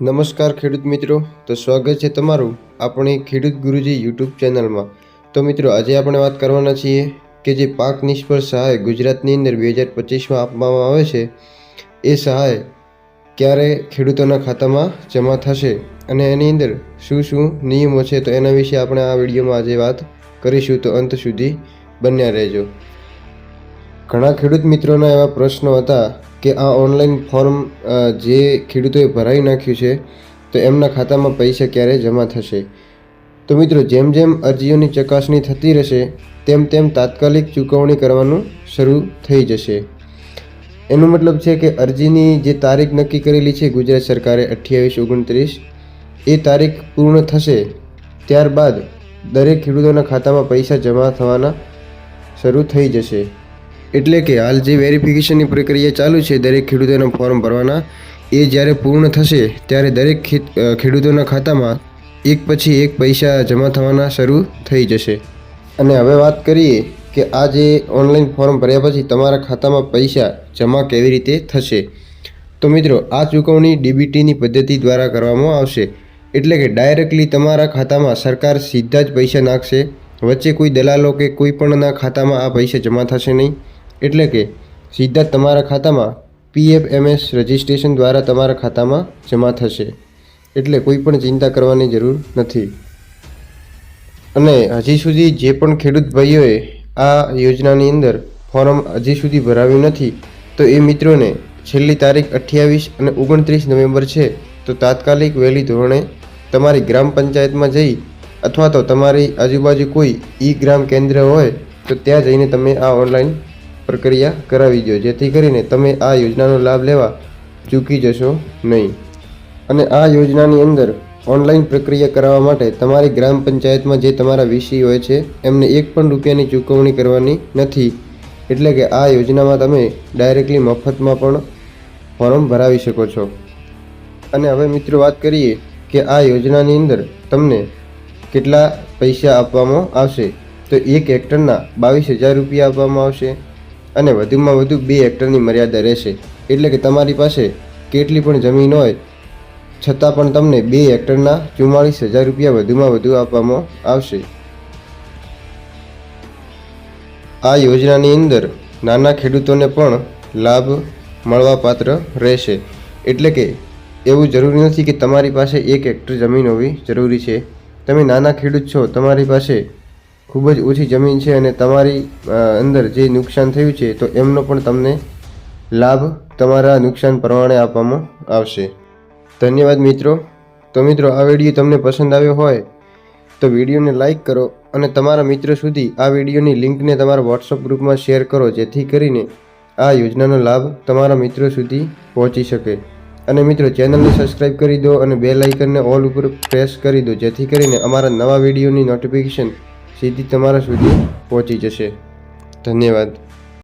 નમસ્કાર ખેડૂત મિત્રો, તો સ્વાગત છે તમારું આપણી ખેડૂત ગુરુજી યુટ્યુબ ચેનલમાં. તો મિત્રો, આજે આપણે વાત કરવાના છીએ કે જે પાક નિષ્ફળ સહાય ગુજરાતની અંદર બે હજાર પચીસમાં આપવામાં આવે છે, એ સહાય ક્યારે ખેડૂતોના ખાતામાં જમા થશે અને એની અંદર શું શું નિયમો છે, તો એના વિશે આપણે આ વિડીયોમાં આજે વાત કરીશું. તો અંત સુધી બન્યા રહેજો. ઘણા ખેડૂત મિત્રોના એવા પ્રશ્નો હતા કે આ ઓનલાઈન ફોર્મ જે ખેડૂતોએ ભરાઈ નાખ્યું છે, તો એમના ખાતામાં પૈસા ક્યારે જમા થશે? તો મિત્રો, જેમ જેમ અરજીઓની ચકાસણી થતી રહેશે, તેમ તેમ તાત્કાલિક ચૂકવણી કરવાનું શરૂ થઈ જશે. એનો મતલબ છે કે અરજીની જે તારીખ નક્કી કરેલી છે ગુજરાત સરકારે અઠ્યાવીસ ઓગણત્રીસ, એ તારીખ પૂર્ણ થશે ત્યારબાદ દરેક ખેડૂતોના ખાતામાં પૈસા જમા થવાના શરૂ થઈ જશે. એટલે કે હાલ જે વેરિફિકેશનની પ્રક્રિયા ચાલુ છે દરેક ખેડૂતોના ફોર્મ ભરવાના, એ જ્યારે પૂર્ણ થશે, ત્યારે દરેક ખેડૂતોના ખાતામાં એક પછી એક પૈસા જમા થવાના શરૂ થઈ જશે. અને હવે વાત કરીએ કે આ જે ઓનલાઈન ફોર્મ ભર્યા પછી તમારા ખાતામાં પૈસા જમા કેવી રીતે થશે. તો મિત્રો, આ ચૂકવણી ડીબીટીની પદ્ધતિ દ્વારા કરવામાં આવશે. એટલે કે ડાયરેક્ટલી તમારા ખાતામાં સરકાર સીધા જ પૈસા નાખશે. વચ્ચે કોઈ દલાલો કે કોઈ પણના ખાતામાં આ પૈસા જમા થશે નહીં. એટલે કે સીધા તમારા ખાતામાં પીએફએમએસ રજિસ્ટ્રેશન દ્વારા તમારા ખાતામાં જમા થશે. એટલે કોઈ પણ ચિંતા કરવાની જરૂર નથી. અને હજી સુધી જે પણ ખેડૂત ભાઈઓએ આ યોજનાની અંદર ફોર્મ હજી સુધી ભરાવ્યું નથી, તો એ મિત્રોને છેલ્લી તારીખ અઠ્યાવીસ અને ઓગણત્રીસ નવેમ્બર છે, તો તાત્કાલિક વહેલી ધોરણે તમારી ગ્રામ પંચાયતમાં જઈ અથવા તો તમારી આજુબાજુ કોઈ ઈ ગ્રામ કેન્દ્ર હોય, તો ત્યાં જઈને તમે આ ઓનલાઈન પ્રક્રિયા કરાવી દો જેથી કરીને તમે આ યોજનાનો લાભ લેવા ચૂકી જશો નહીં. અને આ યોજનાની અંદર ઓનલાઈન પ્રક્રિયા કરાવવા માટે તમારી ગ્રામ પંચાયતમાં જે તમારા વીસી હોય છે, એમને એક પણ રૂપિયાની ચૂકવણી કરવાની નથી. એટલે કે આ યોજનામાં તમે ડાયરેક્ટલી મફતમાં પણ ફોર્મ ભરાવી શકો છો. અને હવે મિત્રો વાત કરીએ કે આ યોજનાની અંદર તમને કેટલા પૈસા આપવામાં આવશે. તો એક હેક્ટરના બાવીસ હજાર રૂપિયા આપવામાં આવશે. અને વધુમાં વધુ બે હેક્ટરની મર્યાદા રહેશે. એટલે કે તમારી પાસે કેટલી પણ જમીન હોય, છતાં પણ તમને બે હેક્ટરના ચુમ્માળીસ હજાર રૂપિયા વધુમાં વધુ આપવામાં આવશે. આ યોજનાની અંદર નાના ખેડૂતોને પણ લાભ મળવાપાત્ર રહેશે. એટલે કે એવું જરૂરી નથી કે તમારી પાસે એક હેક્ટર જમીન હોવી જરૂરી છે. તમે નાના ખેડૂત છો, તમારી પાસે ખૂબ જ ઓછી જમીન છે અને તમારી અંદર જે નુકસાન થયું છે, તો એમનો પણ તમને લાભ તમારા નુકસાન પ્રમાણે આપવામાં આવશે. ધન્યવાદ મિત્રો. તો મિત્રો, આ વીડિયો તમને પસંદ આવ્યો હોય, તો વિડીયોને લાઈક કરો અને તમારા મિત્રો સુધી આ વિડીયોની લિંકને તમારા વોટ્સઅપ ગ્રુપમાં શેર કરો, જેથી કરીને આ યોજનાનો લાભ તમારા મિત્રો સુધી પહોંચી શકે. અને મિત્રો, ચેનલને સબસ્ક્રાઈબ કરી દો અને બે લાઇકનને ઓલ ઉપર પ્રેસ કરી દો, જેથી કરીને અમારા નવા વિડીયોની નોટિફિકેશન સીધી તમારા સુધી પહોંચી જશે. ધન્યવાદ.